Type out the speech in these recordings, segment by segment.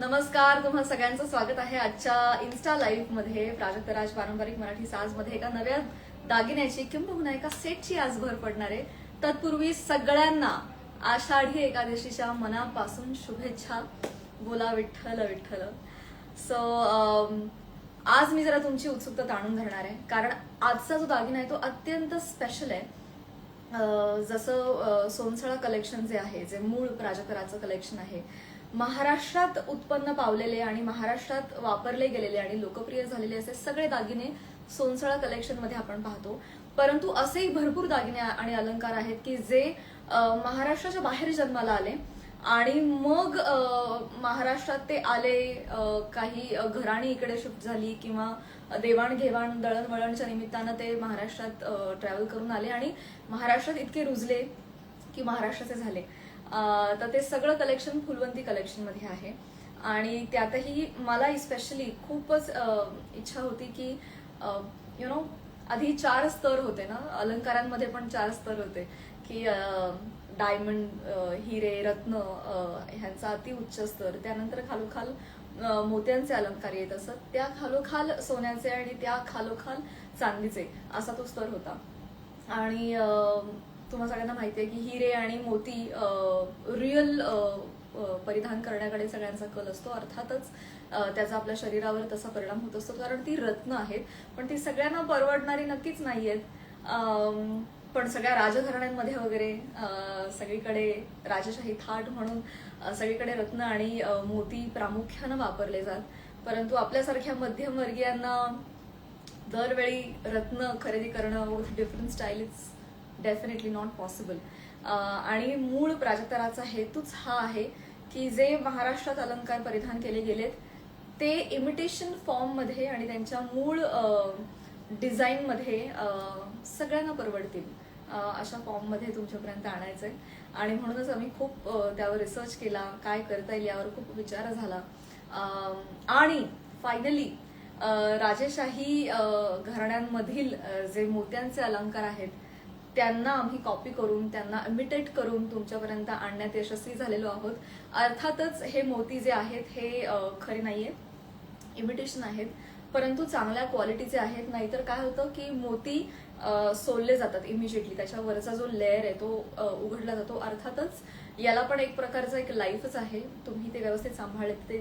नमस्कार तुम्हा सगळ्यांचं स्वागत आहे आजच्या इन्स्टा लाईव्हमध्ये प्राजक्त राज पारंपरिक मराठी साजमध्ये एका नव्या दागिन्याची किंबहुना एका सेटची आज भर पडणार आहे. तत्पूर्वी सगळ्यांना आषाढी एकादशीच्या मनापासून शुभेच्छा बोला विठ्ठल विठ्ठल सो um, आज मी जरा तुमची उत्सुकता ताणून धरणार आहे. कारण आजचा जो दागिना आहे तो अत्यंत स्पेशल आहे. जसं सोनसळा कलेक्शन जे आहे जे मूळ प्राजकराचं कलेक्शन आहे महाराष्ट्रात उत्पन्न पावलेले आणि महाराष्ट्रात वापरले गेलेले आणि लोकप्रिय झालेले असे सगळे दागिने सोनसळा कलेक्शनमध्ये आपण पाहतो. परंतु असेही भरपूर दागिने आणि अलंकार आहेत की जे महाराष्ट्राच्या बाहेर जन्माला आले आणि मग महाराष्ट्रात ते आले काही घराणी इकडे शिफ्ट झाली किंवा देवाणघेवाण दळणवळणच्या निमित्तानं ते महाराष्ट्रात ट्रॅव्हल करून आले आणि महाराष्ट्रात इतके रुजले की महाराष्ट्राचे झाले. तर ते सगळं कलेक्शन फुलवंती कलेक्शनमध्ये आहे. आणि त्यातही मला स्पेशली खूपच इच्छा होती की यु नो आधी चार स्तर होते ना. अलंकारांमध्ये पण चार स्तर होते. की डायमंड हिरे रत्न ह्यांचा अति उच्च स्तर. त्यानंतर खालोखाल मोत्यांचे अलंकार येत असत. त्या खालोखाल सोन्याचे आणि त्या खालोखाल चांदीचे असा तो स्तर होता. आणि तुम्हाला तुम्हा सगळ्यांना माहिती आहे की हिरे आणि मोती रिअल परिधान करण्याकडे सगळ्यांचा कल असतो. अर्थातच त्याचा आपल्या शरीरावर तसा परिणाम होत असतो. कारण ती रत्न आहेत पण ती सगळ्यांना परवडणारी नक्कीच नाही आहेत पण सगळ्या राजघराण्यांमध्ये वगैरे सगळीकडे राजशाही थाट म्हणून सगळीकडे रत्न आणि मोती प्रामुख्यानं वापरले जात. परंतु आपल्यासारख्या मध्यमवर्गीयांना दरवेळी रत्न खरेदी करणं with different style definitely not possible आणि मूळ प्राजक्ताराचा हेतूच हा आहे की जे महाराष्ट्रात अलंकार परिधान केले गेलेत ते इमिटेशन फॉर्ममध्ये आणि त्यांच्या मूळ uh, डिझाईनमध्ये uh, सगळ्यांना परवडतील uh, अशा फॉर्ममध्ये तुमच्यापर्यंत आणायचं आहे आणि म्हणूनच आम्ही खूप त्यावर रिसर्च केला काय करता येईल यावर खूप विचार झाला. आणि फायनली राजेशाही घराण्यांमधील जे मोत्यांचे अलंकार आहेत त्यांना आम्ही कॉपी करून त्यांना इमिटेट करून तुमच्यापर्यंत आणण्यात यशस्वी झालेलो आहोत. अर्थातच हे मोती जे आहेत हे खरे नाहीये इमिटेशन आहेत. परंतु चांगल्या क्वालिटीचे आहेत. नाहीतर काय होतं की मोती सोलले जातात इमिजिएटली त्याच्यावरचा जो लेअर आहे तो उघडला जातो. अर्थातच याला पण एक प्रकारचा एक लाईफच आहे. तुम्ही ते व्यवस्थित सांभाळले ते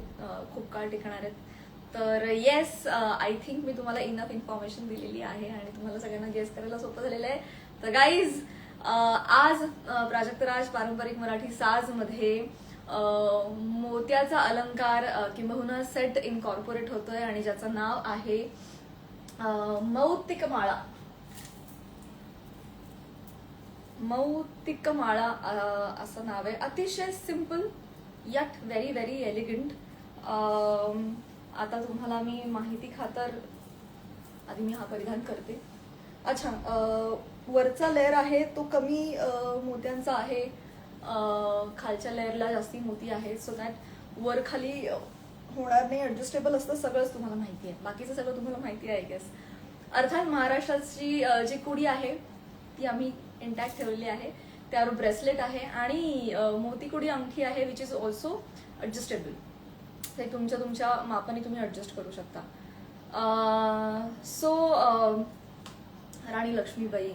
खूप काळ टिकणार आहेत. तर येस आय थिंक मी तुम्हाला इनफ इन्फॉर्मेशन दिलेली आहे आणि तुम्हाला सगळ्यांना गेस करायला सोपं झालेलं आहे. तर गाईज आज प्राजक्तराज प्राजक्त राज पारंपरिक मराठी साजमध्ये मोत्याचा अलंकार किंबहुना सेट इनकॉर्पोरेट होतोय आणि ज्याचं नाव आहे मौतिक माळा मौतिक माळा असं नाव आहे. अतिशय simple yet very very elegant आता तुम्हाला मी माहिती खातर आधी मी हा परिधान करते. अच्छा वरचा लेअर आहे तो कमी मोत्यांचा आहे. खालच्या लेअरला जास्ती मोती आहे. सो दॅट वर खाली होणार नाही ऍडजस्टेबल असतं सगळंच तुम्हाला माहिती आहे. बाकीचं सगळं तुम्हाला माहिती आहे गेस अर्थात महाराष्ट्राची जी कुडी आहे ती आम्ही इंटॅक्ट ठेवलेली आहे. त्यावर ब्रेसलेट आहे आणि मोती कुडी अंगठी आहे विच इज ऑल्सो ऍडजस्टेबल ते तुमच्या तुमच्या मापाने तुम्ही ऍडजस्ट करू शकता. सो राणी लक्ष्मीबाई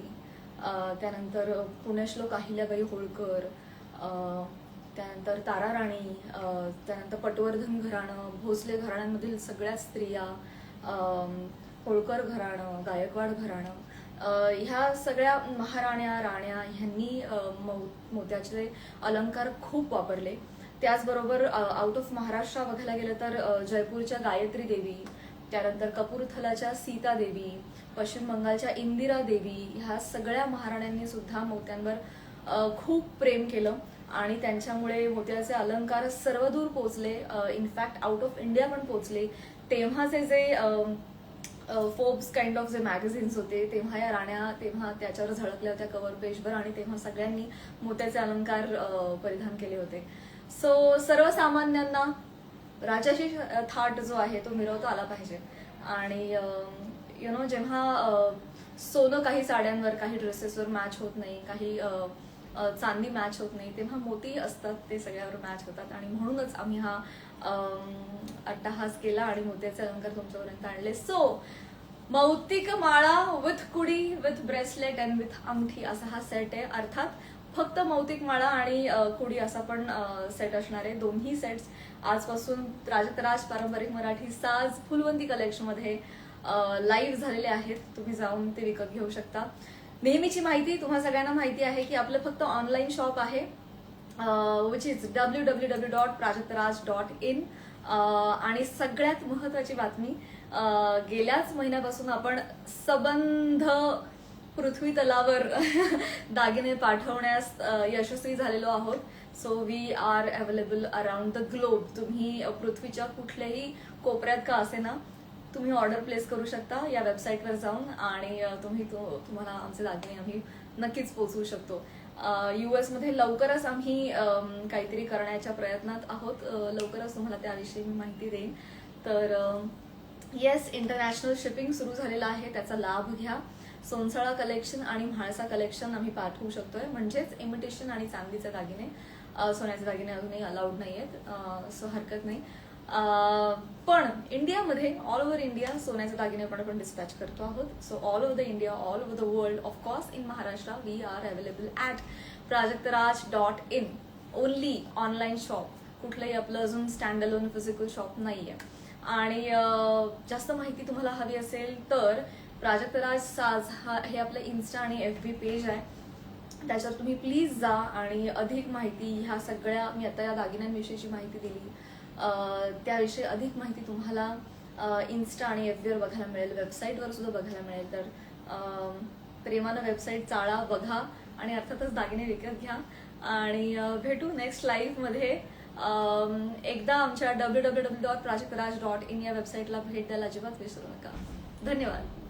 त्यानंतर पुण्यश्लोक अहिल्याबाई होळकर त्यानंतर तारा राणी त्यानंतर पटवर्धन घराणं भोसले घराण्यांमधील सगळ्या स्त्रिया होळकर घराणं गायकवाड घराणं ह्या सगळ्या महाराण्या राण्या ह्यांनी अं, मोत्याचे अलंकार खूप वापरले. त्याचबरोबर आउट ऑफ महाराष्ट्र बघायला गेलं तर जयपूरच्या गायत्री देवी त्यानंतर कपूरथलाच्या सीता देवी पश्चिम बंगालच्या इंदिरा देवी ह्या सगळ्या महाराण्यांनी सुद्धा मोत्यांवर खूप प्रेम केलं. आणि त्यांच्यामुळे मोत्याचे अलंकार सर्वदूर पोचले इनफॅक्ट आउट ऑफ इंडिया पण पोचले तेव्हाचे जे फोब्स फोर्ब्स काइंड ऑफ जे मॅगझिन्स होते तेव्हा या राण्या तेव्हा त्याच्यावर झळकल्या होत्या कव्हर पेजवर आणि तेव्हा सगळ्यांनी मोत्याचे अलंकार परिधान केले होते. सो सर्वसामान्यांना राजाशी थाट जो आहे तो मिरवता आला पाहिजे. आणि यु नो जेव्हा सोनं काही साड्यांवर काही ड्रेसेसवर मॅच होत नाही काही चांदी मॅच होत नाही तेव्हा मोती असतात ते सगळ्यावर मॅच होतात. आणि म्हणूनच आम्ही हा अट्टाहास केला आणि मोत्याचे अलंकार तुमच्यापर्यंत आणले. सो मौतिक माळा विथ कुडी विथ ब्रेसलेट अँड विथ अंगठी असा हा सेट आहे. अर्थात फक्त मौतिक माळा आणि कुडी असा पण सेट असणार आहे. दोन्ही सेट्स आजपासून राजतराज पारंपरिक मराठी साज फुलवंती कलेक्शनमध्ये लाईव्ह झालेले आहेत. तुम्ही जाऊन ते विकत घेऊ शकता. नेहमीची माहिती तुम्हा सगळ्यांना माहिती आहे की आपलं फक्त ऑनलाईन शॉप आहे which is W W W dot Prajaktaraj dot in आणि सगळ्यात महत्वाची बातमी गेल्याच महिन्यापासून आपण सबंध पृथ्वी तलावर दागिने पाठवण्यास यशस्वी झालेलो आहोत. So we are available around the globe तुम्ही पृथ्वीच्या कुठल्याही कोपऱ्यात का असे ना तुम्ही ऑर्डर प्लेस करू शकता या वेबसाईटवर जाऊन आणि तुम्ही तो तुम्हाला आमचे दागिने आम्ही नक्कीच पोचवू शकतो. यू एसमध्ये लवकरच आम्ही काहीतरी करण्याच्या प्रयत्नात आहोत. लवकरच तुम्हाला त्याविषयी मी माहिती देईन. तर येस इंटरनॅशनल शिपिंग सुरू झालेलं आहे. त्याचा लाभ घ्या. सोनसळा कलेक्शन आणि म्हाळसा कलेक्शन आम्ही पाठवू शकतोय. म्हणजेच इमिटेशन आणि चांदीचे दागिने. सोन्याचे दागिने अजूनही अलाउड नाही आहेत सो हरकत नाही. पण इंडियामध्ये ऑल ओव्हर इंडिया सोन्याचे दागिने पण आपण डिस्पॅच करतो आहोत. So all over the India all over the world of course in Maharashtra we are available at Prajaktaraj dot in only online shop कुठलंही आपलं अजून स्टँड अलोन फिजिकल शॉप नाही आहे आणि जास्त माहिती तुम्हाला हवी असेल तर प्राजक्तराज साज हा हे आपलं इन्स्टा आणि एफ बी पेज आहे. त्याच्यावर तुम्ही प्लीज जा आणि अधिक माहिती ह्या सगळ्या मी आता या दागिन्यांविषयीची माहिती दिली. त्याविषयी अधिक माहिती तुम्हाला इन्स्टा आणि एफ बीवर बघायला मिळेल. वेबसाईटवर सुद्धा बघायला मिळेल. तर प्रेमानं वेबसाईट चाळा बघा आणि अर्थातच दागिने विकत घ्या. आणि भेटू नेक्स्ट लाईव्हमध्ये एकदा आमच्या W W W dot Prajaktaraj dot in या वेबसाईटला भेट द्यायला अजिबात विसरू नका. धन्यवाद.